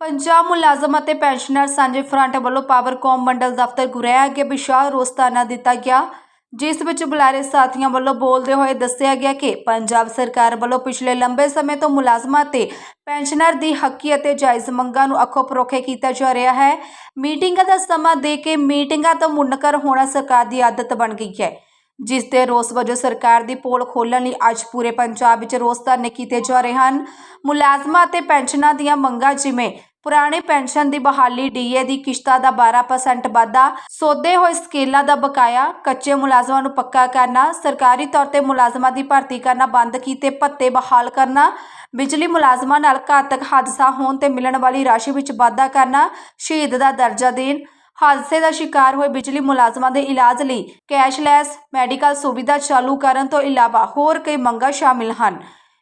ਪੰਜਾਬ ਮੁਲਾਜ਼ਮ ਅਤੇ ਪੈਨਸ਼ਨਰ ਸਾਂਝੇ ਫਰੰਟ ਵੱਲੋਂ ਪਾਵਰਕੌਮ ਮੰਡਲ ਦਫ਼ਤਰ ਗੁਰੇਆ ਅੱਗੇ ਵਿਸ਼ਾਲ ਰੋਸ ਧਰਨਾ ਦਿੱਤਾ ਗਿਆ, ਜਿਸ ਵਿੱਚ ਬੁਲਾਰੇ ਸਾਥੀਆਂ ਵੱਲੋਂ ਬੋਲਦੇ ਹੋਏ ਦੱਸਿਆ ਗਿਆ ਕਿ ਪੰਜਾਬ ਸਰਕਾਰ ਵੱਲੋਂ ਪਿਛਲੇ ਲੰਬੇ ਸਮੇਂ ਤੋਂ ਮੁਲਾਜ਼ਮਾਂ ਤੇ ਪੈਨਸ਼ਨਰ ਦੀ ਹੱਕੀ ਅਤੇ ਜਾਇਜ਼ ਮੰਗਾਂ ਨੂੰ ਅੱਖੋਂ ਪਰੋਖੇ ਕੀਤਾ ਜਾ ਰਿਹਾ ਹੈ। ਮੀਟਿੰਗਾਂ ਦਾ ਸਮਾਂ ਦੇ ਕੇ ਮੀਟਿੰਗਾਂ ਤੋਂ ਮੁਨਕਰ ਹੋਣਾ ਸਰਕਾਰ ਦੀ ਆਦਤ ਬਣ ਗਈ ਹੈ, ਜਿਸ ਦੇ ਰੋਸ ਵਜੋਂ ਸਰਕਾਰ ਦੀ ਪੋਲ ਖੋਲ੍ਹਣ ਲਈ ਅੱਜ ਪੂਰੇ ਪੰਜਾਬ ਵਿੱਚ ਰੋਸ ਧਰਨੇ ਕੀਤੇ ਜਾ ਰਹੇ ਹਨ। ਮੁਲਾਜ਼ਮਾਂ ਅਤੇ ਪੈਨਸ਼ਨਾਂ ਦੀਆਂ ਮੰਗਾਂ ਜਿਵੇਂ ਪੁਰਾਣੀ ਪੈਨਸ਼ਨ ਦੀ ਬਹਾਲੀ, ਡੀਏ ਦੀ ਕਿਸ਼ਤਾਂ ਦਾ 12% ਵਾਧਾ, ਸੋਧੇ ਹੋਏ ਸਕੇਲਾਂ ਦਾ ਬਕਾਇਆ, ਕੱਚੇ ਮੁਲਾਜ਼ਮਾਂ ਨੂੰ ਪੱਕਾ ਕਰਨਾ, ਸਰਕਾਰੀ ਤੌਰ ਤੇ ਮੁਲਾਜ਼ਮਾਂ ਦੀ ਭਰਤੀ ਕਰਨਾ ਬੰਦ ਕੀਤੇ ਭੱਤੇ ਬਹਾਲ ਕਰਨਾ, ਬਿਜਲੀ ਮੁਲਾਜ਼ਮਾਂ ਨਾਲ ਘਾਤਕ ਹਾਦਸਾ ਹੋਣ ਤੇ ਮਿਲਣ ਵਾਲੀ ਰਾਸ਼ੀ ਵਿੱਚ ਵਾਧਾ ਕਰਨਾ, ਸ਼ਹੀਦ ਦਾ ਦਰਜਾ ਦੇਣ। ਹਾਦਸੇ ਦਾ ਸ਼ਿਕਾਰ ਹੋਏ ਬਿਜਲੀ ਮੁਲਾਜ਼ਮਾਂ ਦੇ ਇਲਾਜ ਲਈ ਕੈਸ਼ਲੈਸ ਮੈਡੀਕਲ ਸੁਵਿਧਾ ਚਾਲੂ ਕਰਨ ਤੋਂ ਇਲਾਵਾ ਹੋਰ ਕਈ ਮੰਗਾਂ ਸ਼ਾਮਿਲ ਹਨ।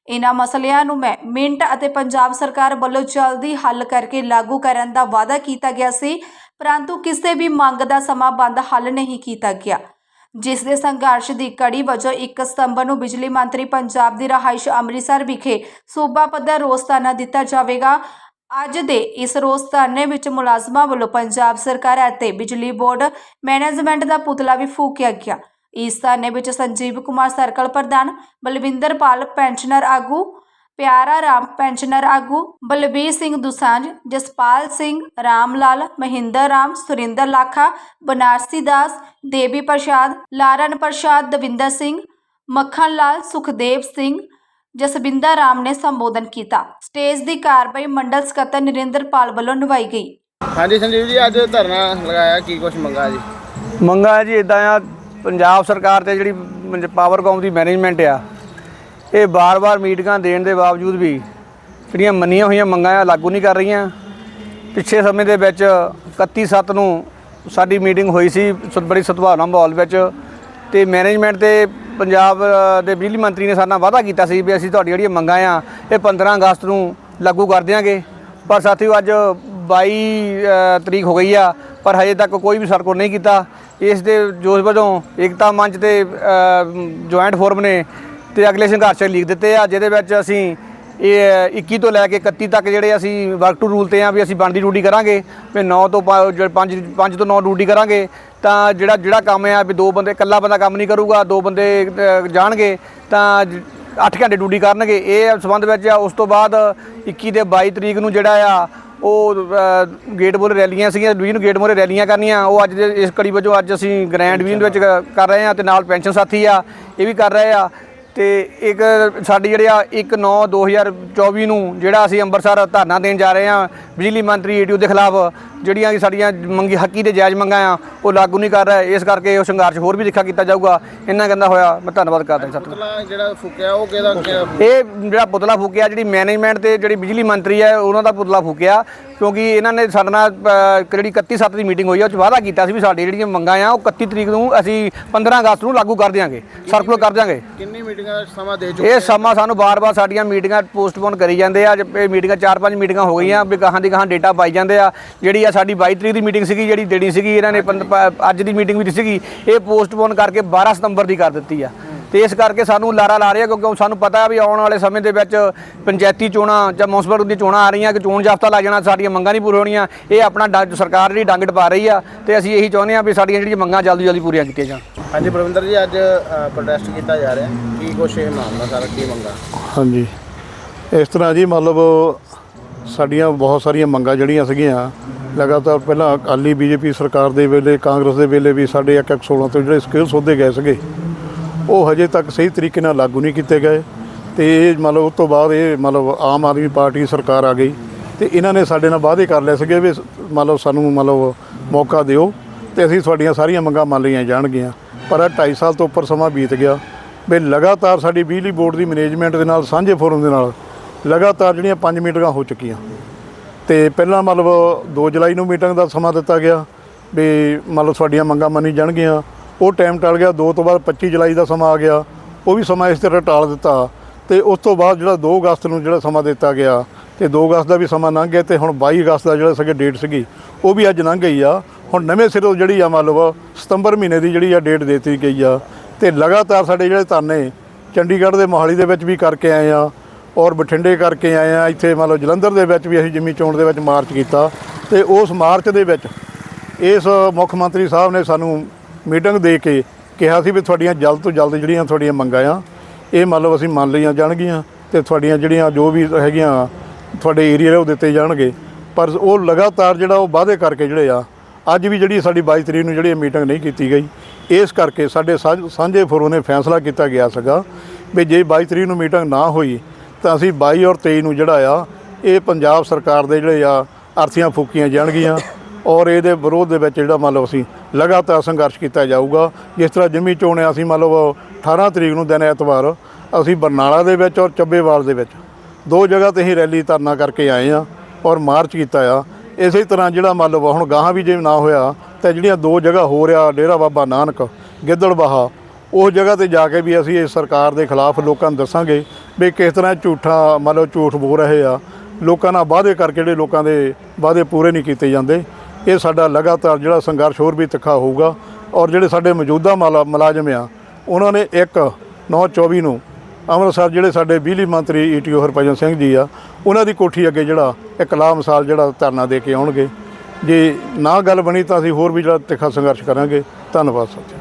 ਇਹਨਾਂ ਮਸਲਿਆਂ ਨੂੰ ਮੈਂ ਮਿੰਟ ਅਤੇ ਪੰਜਾਬ ਸਰਕਾਰ ਵੱਲੋਂ ਜਲਦੀ ਹੱਲ ਕਰਕੇ ਲਾਗੂ ਕਰਨ ਦਾ ਵਾਅਦਾ ਕੀਤਾ ਗਿਆ ਸੀ, ਪਰੰਤੂ ਕਿਸੇ ਵੀ ਮੰਗ ਦਾ ਸਮਾਂ ਬੰਦ ਹੱਲ ਨਹੀਂ ਕੀਤਾ ਗਿਆ। ਜਿਸ ਦੇ ਸੰਘਰਸ਼ ਦੀ ਕੜੀ ਵਜੋਂ 1 ਸਤੰਬਰ ਨੂੰ ਬਿਜਲੀ ਮੰਤਰੀ ਪੰਜਾਬ ਦੀ ਰਹਾਇਸ਼ ਅੰਮ੍ਰਿਤਸਰ ਵਿਖੇ ਸੂਬਾ ਪੱਧਰ ਰੋਸ ਧਰਨਾ ਦਿੱਤਾ ਜਾਵੇਗਾ। ਅੱਜ ਦੇ ਇਸ ਰੋਸ ਧਰਨੇ ਵਿੱਚ ਮੁਲਾਜ਼ਮਾਂ ਵੱਲੋਂ ਪੰਜਾਬ ਸਰਕਾਰ ਅਤੇ ਬਿਜਲੀ ਬੋਰਡ ਮੈਨੇਜਮੈਂਟ ਦਾ ਪੁਤਲਾ ਵੀ ਫੂਕਿਆ ਗਿਆ। ਇਸ ਧਰਨੇ ਵਿੱਚ ਸੰਜੀਵ ਕੁਮਾਰ ਸਰਕਲ ਪ੍ਰਧਾਨ ਬਲਵਿੰਦਰ ਪਾਲ ਪੈਨਸ਼ਨਰ ਆਗੂ ਪਿਆਰਾ ਰਾਮ ਪੈਨਸ਼ਨਰ ਆਗੂ ਬਲਬੀਰ ਸਿੰਘ ਦੁਸਾਂਝ ਜਸਪਾਲ ਸਿੰਘ ਰਾਮ ਲਾਲ ਮਹਿੰਦਰ ਰਾਮ ਸੁਰਿੰਦਰ ਲਾਖਾ ਬਨਾਰਸੀ ਦਾਸ ਦੇਵੀ ਪ੍ਰਸਾਦ ਲਾਰਨ ਪ੍ਰਸਾਦ ਦਵਿੰਦਰ ਸਿੰਘ ਮੱਖਣ ਲਾਲ ਸੁਖਦੇਵ ਸਿੰਘ ਜਸਬਿੰਦਰ ਰਾਮ ਨੇ ਸੰਬੋਧਨ ਕੀਤਾ। ਸਟੇਜ ਦੀ ਕਾਰਵਾਈ ਮੰਡਲ ਸਕੱਤਰ ਨਰਿੰਦਰ ਪਾਲ ਵੱਲੋਂ ਨਿਭਾਈ ਗਈ। ਹਾਂਜੀ ਸੰਜੀਵ ਜੀ ਅੱਜ ਧਰਨਾ ਲਗਾਇਆ ਕੀ ਕੁਛ ਮੰਗਾ ਜੀ? ਮੰਗਾ ਜੀ ਇਦਾਂ ਆ ਪੰਜਾਬ ਸਰਕਾਰ ਤੇ ਜਿਹੜੀ ਮੰਜ- ਪਾਵਰਕੌਮ ਦੀ ਮੈਨੇਜਮੈਂਟ ਆ, ਇਹ ਬਾਰ-ਬਾਰ ਮੀਟਿੰਗਾਂ ਦੇਣ ਦੇ ਬਾਵਜੂਦ ਵੀ ਜਿਹੜੀਆਂ ਮੰਨੀਆਂ ਹੋਈਆਂ ਮੰਗਾਂ ਆ, ਲਾਗੂ ਨਹੀਂ ਕਰ ਰਹੀਆਂ। ਪਿੱਛੇ ਸਮੇਂ ਦੇ ਵਿੱਚ 31 ਸੱਤ ਨੂੰ ਸਾਡੀ ਮੀਟਿੰਗ ਹੋਈ ਸੀ ਬੜੀ ਸਦਭਾਵਨਾ ਮਾਹੌਲ ਵਿੱਚ ਤੇ ਮੈਨੇਜਮੈਂਟ ਤੇ ਪੰਜਾਬ ਦੇ ਬਿਜਲੀ ਮੰਤਰੀ ਨੇ ਸਾਡੇ ਨਾਲ ਵਾਅਦਾ ਕੀਤਾ ਸੀ ਵੀ ਅਸੀਂ ਤੁਹਾਡੀ ਜਿਹੜੀਆਂ ਮੰਗਾਂ ਆ, ਇਹ 15 ਅਗਸਤ ਨੂੰ ਲਾਗੂ ਕਰ ਦਿਆਂਗੇ। ਪਰ ਸਾਥੀਓ ਅੱਜ 22 ਤਰੀਕ ਹੋ ਗਈ ਆ, ਪਰ ਹਜੇ ਤੱਕ ਕੋਈ ਵੀ ਸਰਕੋ ਨਹੀਂ ਕੀਤਾ। ਇਸ ਦੇ ਜੋਸ਼ ਵਜੋਂ ਏਕਤਾ ਮੰਚ ਤੇ ਜੁਆਇੰਟ ਫੋਰਮ ਨੇ ਤੇ ਅਗਲੇ ਸੰਘਰਸ਼ ਲਿਖ ਦਿੱਤੇ ਆ, ਜਿਹਦੇ ਵਿੱਚ ਅਸੀਂ ਇਹ 21 ਤੋਂ ਲੈ ਕੇ 31 ਤੱਕ ਜਿਹੜੇ ਅਸੀਂ ਵਰਕ ਟੂ ਰੂਲ ਤੇ ਆ ਵੀ ਅਸੀਂ ਬਣਦੀ ਡਿਊਟੀ ਕਰਾਂਗੇ, ਵੀ 9 ਤੋਂ 5 5 ਤੋਂ 9 ਡਿਊਟੀ ਕਰਾਂਗੇ, ਤਾਂ ਜਿਹੜਾ ਜਿਹੜਾ ਕੰਮ ਆ ਵੀ ਦੋ ਬੰਦੇ, ਇਕੱਲਾ ਬੰਦਾ ਕੰਮ ਨਹੀਂ ਕਰੂਗਾ, ਦੋ ਬੰਦੇ ਜਾਣਗੇ, ਤਾਂ 8 ਘੰਟੇ ਡਿਊਟੀ ਕਰਨਗੇ, ਇਹ ਸੰਬੰਧ ਵਿੱਚ ਆ, ਉਸ ਤੋਂ ਬਾਅਦ 21 ਤੇ 22 ਤਰੀਕ ਨੂੰ ਜਿਹੜਾ ਆ ਉਹ ਗੇਟ ਮੋਰੇ ਰੈਲੀਆਂ ਸੀਗੀਆਂ ਡਿਵੀਜ਼ਨ ਗੇਟ ਮੋਰੇ ਰੈਲੀਆਂ ਕਰਨੀਆਂ। ਉਹ ਅੱਜ ਦੇ ਇਸ ਕੜੀ ਵਜੋਂ ਅੱਜ ਅਸੀਂ ਗ੍ਰੈਂਡ ਡਿਵੀਜ਼ਨ ਵਿੱਚ ਕਰ ਰਹੇ ਆ ਤੇ ਨਾਲ ਪੈਨਸ਼ਨ ਸਾਥੀ ਆ ਇਹ ਵੀ ਕਰ ਰਹੇ ਆ। ਤੇ ਇੱਕ ਸਾਡੀ ਜਿਹੜੇ ਆ 1 9 2024 ਨੂੰ ਜਿਹੜਾ ਅਸੀਂ ਅੰਮ੍ਰਿਤਸਰ ਧਰਨਾ ਦੇਣ ਜਾ ਰਹੇ ਆ ਬਿਜਲੀ ਮੰਤਰੀ ਏਟੀਓ ਦੇ ਖਿਲਾਫ ਜਿਹੜੀਆਂ ਕਿ ਸਾਡੀਆਂ ਮੰਗੀ ਹੱਕੀ ਤੇ ਜਾਇਜ਼ ਮੰਗਾਂ ਆ ਉਹ ਲਾਗੂ ਨਹੀਂ ਕਰ ਰਿਹਾ। ਇਸ ਕਰਕੇ ਉਹ ਸੰਘਰਸ਼ ਹੋਰ ਵੀ ਦੇਖਾ ਕੀਤਾ ਜਾਊਗਾ। ਇੰਨਾ ਕਹਿੰਦਾ ਹੋਇਆ ਮੈਂ ਧੰਨਵਾਦ ਕਰਦਾ ਪੁਤਲਾ ਜਿਹੜਾ ਫੁਕਿਆ ਉਹ ਕਿਹਦਾ ਕਿਹਦਾ- ਇਹ ਜਿਹੜਾ ਪੁਤਲਾ ਫੂਕਿਆ ਜਿਹੜੀ ਮੈਨੇਜਮੈਂਟ ਤੇ ਜਿਹੜੀ ਬਿਜਲੀ ਮੰਤਰੀ ਹੈ ਉਹਨਾਂ ਦਾ ਪੁਤਲਾ ਫੂਕਿਆ। ਕਿਉਂਕਿ ਇਹਨਾਂ ਨੇ ਸਾਡੇ ਨਾਲ ਅ, ਜਿਹੜੀ 31 ਸੱਤ ਦੀ ਮੀਟਿੰਗ ਹੋਈ ਆ ਉਹ 'ਚ ਵਾਅਦਾ ਕੀਤਾ ਸੀ ਵੀ ਸਾਡੀ ਜਿਹੜੀਆਂ ਮੰਗਾਂ ਆ ਉਹ 31 ਤਰੀਕ ਨੂੰ ਅਸੀਂ 15 ਅਗਸਤ ਨੂੰ ਲਾਗੂ ਕਰ ਦਿਆਂਗੇ ਸਰਕੂਲਰ ਕਰ ਦਿਆਂਗੇ। ਕਿੰਨੀ ਮੀਟਿੰਗਾਂ ਦਾ ਸਮਾਂ ਦੇ ਚੁੱਕੇ ਇਹ ਸਮਾਂ ਸਾਨੂੰ ਬਾਰ-ਬਾਰ ਸਾਡੀਆਂ ਮੀਟਿੰਗਾਂ ਪੋਸਟਪੋਨ ਕਰੀ ਜਾਂਦੇ ਆ ਅੱਜ ਇਹ ਮੀਟਿੰਗਾਂ 4-5 ਮੀਟਿੰਗਾਂ ਹੋ ਗਈਆਂ ਵੀ ਗਾਹਾਂ ਦੀ ਗਾਹਾਂ ਡੇਟਾ ਪਾਈ ਜਾਂਦੇ ਆ ਜਿਹੜੀ ਆ ਸਾਡੀ 22 ਤਰੀਕ ਦੀ ਮੀਟਿੰਗ ਸੀਗੀ ਜਿਹੜੀ ਦੇਣੀ ਸੀਗੀ ਇਹਨਾਂ ਨੇ ਪੰਦ- ਪ- ਅੱਜ ਦੀ ਮੀਟਿੰਗ ਵੀ ਸੀਗੀ ਇਹ ਪੋਸਟਪੋਨ ਕਰਕੇ 12 ਸਤੰਬਰ ਦੀ ਕਰ ਦਿੱਤੀ ਆ। ਤੇ ਇਸ ਕਰਕੇ ਸਾਨੂੰ ਲਾਰਾ ਲਾ ਰਿਹਾ ਕਿਉਂਕਿ ਸਾਨੂੰ ਪਤਾ ਹੈ ਵੀ ਆਉਣ ਵਾਲੇ ਸਮੇਂ ਦੇ ਵਿੱਚ ਪੰਚਾਇਤੀ ਚੋਣਾਂ ਜਾਂ ਮੁਨਸਪਲ ਦੀ ਚੋਣਾਂ ਆ ਰਹੀਆਂ ਕਿ ਚੋਣ ਜਾਬਤਾ ਲੱਗ ਜਾਣਾ ਸਾਡੀਆਂ ਮੰਗਾਂ ਨਹੀਂ ਪੂਰੀਆਂ ਹੋਣੀਆਂ। ਇਹ ਆਪਣਾ ਡੰਗ- ਸਰਕਾਰ ਜਿਹੜੀ ਡੰਗ ਟਪਾ ਰਹੀ ਆ ਤੇ ਅਸੀਂ ਇਹੀ ਚਾਹੁੰਦੇ ਆ ਵੀ ਸਾਡੀਆਂ ਜਿਹੜੀਆਂ ਮੰਗਾਂ ਜਲਦੀ ਜਲਦੀ ਪੂਰੀਆਂ ਕੀਤੀਆਂ ਜਾਣ। ਹਾਂਜੀ ਬਲਵਿੰਦਰ ਜੀ ਅੱਜ ਪ੍ਰੋਟੈਸਟ ਕੀਤਾ ਜਾ ਰਿਹਾ। ਕੀ ਕੁਛ ਇਹ ਮਾਮਲਾ ਸਾਰਾ ਕੀ ਮੰਗਾ? ਹਾਂਜੀ। ਇਸ ਤਰ੍ਹਾਂ ਜੀ ਮਤਲਬ ਸਾਡੀਆਂ ਬਹੁਤ ਸਾਰੀਆਂ ਮੰਗਾਂ ਜਿਹੜੀਆਂ ਸੀਗੀਆਂ ਲਗਾਤਾਰ ਪਹਿਲਾਂ ਅਕਾਲੀ ਬੀਜੇਪੀ ਸਰਕਾਰ ਦੇ ਵੇਲੇ, ਕਾਂਗਰਸ ਦੇ ਵੇਲੇ ਵੀ ਸਾਡੇ 116 ਤੋਂ ਜਿਹੜੇ ਸਕਿੱਲ ਸੋਧੇ ਗਏ ਸੀਗੇ, ਉਹ ਹਜੇ ਤੱਕ ਸਹੀ ਤਰੀਕੇ ਨਾਲ ਲਾਗੂ ਨਹੀਂ ਕੀਤੇ ਗਏ। ਤੇ ਇਹ ਮਤਲਬ ਉਸ ਤੋਂ ਬਾਅਦ ਇਹ ਮਤਲਬ ਆਮ ਆਦਮੀ ਪਾਰਟੀ ਸਰਕਾਰ ਆ ਗਈ। ਤੇ ਇਹਨਾਂ ਨੇ ਸਾਡੇ ਨਾਲ ਵਾਅਦੇ ਕਰ ਲਏ ਸੀਗੇ ਵੀ ਮਤਲਬ ਸਾਨੂੰ ਮਤਲਬ ਮੌਕਾ ਦਿਓ ਤੇ ਅਸੀਂ ਤੁਹਾਡੀਆਂ ਸਾਰੀਆਂ ਮੰਗਾਂ ਮੰਨ ਲਈਆਂ ਜਾਣਗੀਆਂ। ਪਰ ਇਹ 2.5 ਸਾਲ ਤੋਂ ਉੱਪਰ ਸਮਾਂ ਬੀਤ ਗਿਆ। ਵੀ ਲਗਾਤਾਰ ਸਾਡੀ ਬਿਜਲੀ ਬੋਰਡ ਦੀ ਮੈਨੇਜਮੈਂਟ ਦੇ ਨਾਲ, ਸਾਂਝੇ ਫੋਰਮ ਦੇ ਨਾਲ ਲਗਾਤਾਰ ਜਿਹੜੀਆਂ ਪੰਜ ਮੀਟਿੰਗਾਂ ਹੋ ਚੁੱਕੀਆਂ। ਤੇ ਪਹਿਲਾਂ ਮਤਲਬ 2 ਜੁਲਾਈ ਨੂੰ ਮੀਟਿੰਗ ਦਾ ਸਮਾਂ ਦਿੱਤਾ ਗਿਆ ਵੀ ਮਤਲਬ ਤੁਹਾਡੀਆਂ ਮੰਗਾਂ ਮੰਨੀ ਜਾਣਗੀਆਂ। ਉਹ ਟਾਈਮ ਟਲ ਗਿਆ 2 ਤੋਂ ਬਾਅਦ 25 ਜੁਲਾਈ ਦਾ ਸਮਾਂ ਆ ਗਿਆ। ਉਹ ਵੀ ਸਮਾਂ ਇਸ ਤਰ੍ਹਾਂ ਟਾਲ ਦਿੱਤਾ ਤੇ ਉਸ ਤੋਂ ਬਾਅਦ ਜਿਹੜਾ 2 ਅਗਸਤ ਨੂੰ ਜਿਹੜਾ ਸਮਾਂ ਦਿੱਤਾ ਗਿਆ ਤੇ 2 ਅਗਸਤ ਦਾ ਵੀ ਸਮਾਂ ਲੰਘ ਗਿਆ ਤੇ ਹੁਣ 22 ਅਗਸਤ ਦਾ ਜਿਹੜਾ ਸਗੇ ਡੇਟ ਸੀਗੀ, ਉਹ ਵੀ ਅੱਜ ਲੰਘ ਗਈ ਆ। ਹੁਣ ਨਵੇਂ ਸਿਰੋਂ ਜਿਹੜੀ ਆ ਮਤਲਬ ਸਤੰਬਰ ਮਹੀਨੇ ਦੀ ਜਿਹੜੀ ਆ ਡੇਟ ਦਿੱਤੀ ਗਈ ਆ ਤੇ ਲਗਾਤਾਰ ਸਾਡੇ ਜਿਹੜੇ ਧਰਨੇ ਚੰਡੀਗੜ੍ਹ ਦੇ ਮੋਹਾਲੀ ਦੇ ਵਿੱਚ ਵੀ ਕਰਕੇ ਆਏ ਆ। ਔਰ ਬਠਿੰਡੇ ਕਰਕੇ ਆਏ ਆ, ਇੱਥੇ ਮੰਨ ਲਓ ਜਲੰਧਰ ਦੇ ਵਿੱਚ ਵੀ ਅਸੀਂ ਜਿਮੀ ਚੋਣ ਦੇ ਵਿੱਚ ਮਾਰਚ ਕੀਤਾ ਤੇ ਉਸ ਮਾਰਚ ਦੇ ਵਿੱਚ ਇਸ ਮੁੱਖ ਮੰਤਰੀ ਸਾਹਿਬ ਨੇ ਸਾਨੂੰ ਮੀਟਿੰਗ ਦੇ ਕੇ ਕਿਹਾ ਸੀ ਵੀ ਤੁਹਾਡੀਆਂ ਜਲਦ ਤੋਂ ਜਲਦ ਜਿਹੜੀਆਂ ਤੁਹਾਡੀਆਂ ਮੰਗਾਂ ਆ, ਇਹ ਮੰਨ ਲਓ ਅਸੀਂ ਮੰਨ ਲਈਆਂ ਜਾਣਗੀਆਂ ਤੇ ਤੁਹਾਡੀਆਂ ਜਿਹੜੀਆਂ ਜੋ ਵੀ ਹੈਗੀਆਂ ਤੁਹਾਡੇ ਏਰੀਆ ਉਹ ਦਿੱਤੇ ਜਾਣਗੇ। ਪਰ ਉਹ ਲਗਾਤਾਰ ਜਿਹੜਾ ਉਹ ਵਾਅਦੇ ਕਰਕੇ ਜਿਹੜੇ ਆ, ਅੱਜ ਵੀ ਜਿਹੜੀ ਸਾਡੀ 22 ਤਰੀਕ ਨੂੰ ਜਿਹੜੀ ਮੀਟਿੰਗ ਨਹੀਂ ਕੀਤੀ ਗਈ, ਇਸ ਕਰਕੇ ਸਾਡੇ ਸਾਂਝ- ਸਾਂਝੇ ਫੋਰਮ ਨੇ ਫੈਸਲਾ ਕੀਤਾ ਗਿਆ ਸੀਗਾ ਵੀ ਜੇ 22 ਤਰੀਕ ਨੂੰ ਮੀਟਿੰਗ ਨਾ ਹੋਈ ਤਾਂ ਅਸੀਂ 22 ਔਰ 23 ਨੂੰ ਜਿਹੜਾ ਆ, ਇਹ ਪੰਜਾਬ ਸਰਕਾਰ ਦੇ ਜਿਹੜੇ ਆ, ਅਰਥੀਆਂ ਫੂਕੀਆਂ ਜਾਣਗੀਆਂ। ਔਰ ਇਹਦੇ ਵਿਰੋਧ ਦੇ ਵਿੱਚ ਜਿਹੜਾ ਮੰਨ ਲਓ ਅਸੀਂ ਲਗਾਤਾਰ ਸੰਘਰਸ਼ ਕੀਤਾ ਜਾਊਗਾ। ਜਿਸ ਤਰ੍ਹਾਂ ਜਿਮੀ ਚੋਣ ਆ ਅਸੀਂ ਮੰਨ ਲਓ 18 ਤਰੀਕ ਨੂੰ ਦਿਨ ਐਤਵਾਰ, ਅਸੀਂ ਬਰਨਾਲਾ ਦੇ ਵਿੱਚ ਔਰ ਚੱਬੇਵਾਲ ਦੇ ਵਿੱਚ ਦੋ ਜਗ੍ਹਾ ਤੇ ਹੀ ਰੈਲੀ ਧਰਨਾ ਕਰਕੇ ਆਏ ਆ ਔਰ ਮਾਰਚ ਕੀਤਾ ਆ। ਇਸੇ ਤਰ੍ਹਾਂ ਜਿਹੜਾ ਮੰਨ ਲਓ ਹੁਣ ਗਾਹਾਂ ਵੀ ਜੇ ਨਾ ਹੋਇਆ, ਤਾਂ ਜਿਹੜੀਆਂ ਦੋ ਜਗ੍ਹਾ ਹੋ ਰਿਹਾ, ਡੇਰਾ ਬਾਬਾ ਨਾਨਕ, ਗਿੱਦੜਬਾਹਾ ਉਸ ਜਗ੍ਹਾ ਤੇ ਜਾ ਕੇ ਵੀ ਅਸੀਂ ਇਸ ਸਰਕਾਰ ਦੇ ਖਿਲਾਫ ਲੋਕਾਂ ਨੂੰ ਦੱਸਾਂਗੇ। ਵੀ ਕਿਸ ਤਰ੍ਹਾਂ ਝੂਠਾ, ਮੰਨ ਲਓ ਝੂਠ ਬੋ ਰਹੇ ਆ, ਲੋਕਾਂ ਨਾਲ ਵਾਅਦੇ ਕਰਕੇ ਜਿਹੜੇ ਲੋਕਾਂ ਦੇ ਵਾਅਦੇ ਪੂਰੇ ਨਹੀਂ ਕੀਤੇ ਜਾਂਦੇ। ਇਹ ਸਾਡਾ ਲਗਾਤਾਰ ਜਿਹੜਾ ਸੰਘਰਸ਼ ਹੋਰ ਵੀ ਤਿੱਖਾ ਹੋਊਗਾ ਔਰ ਜਿਹੜੇ ਸਾਡੇ ਮੌਜੂਦਾ ਮੁਲਾ- ਮੁਲਾਜ਼ਮ ਆ, ਉਹਨਾਂ ਨੇ 1 9 24 ਨੂੰ ਅੰਮ੍ਰਿਤਸਰ ਜਿਹੜੇ ਸਾਡੇ ਬਿਜਲੀ ਮੰਤਰੀ ਈਟੀਓ ਹਰਭਜਨ ਸਿੰਘ ਜੀ ਆ, ਉਹਨਾਂ ਦੀ ਕੋਠੀ ਅੱਗੇ ਜਿਹੜਾ ਇੱਕ ਲਾ ਮਿਸਾਲ ਜਿਹੜਾ ਧਰਨਾ ਦੇ ਕੇ ਆਉਣਗੇ। ਜੇ ਨਾ ਗੱਲ ਬਣੀ ਤਾਂ ਅਸੀਂ ਹੋਰ ਵੀ ਜਿਹੜਾ ਤਿੱਖਾ ਸੰਘਰਸ਼ ਕਰਾਂਗੇ। ਧੰਨਵਾਦ ਸਰ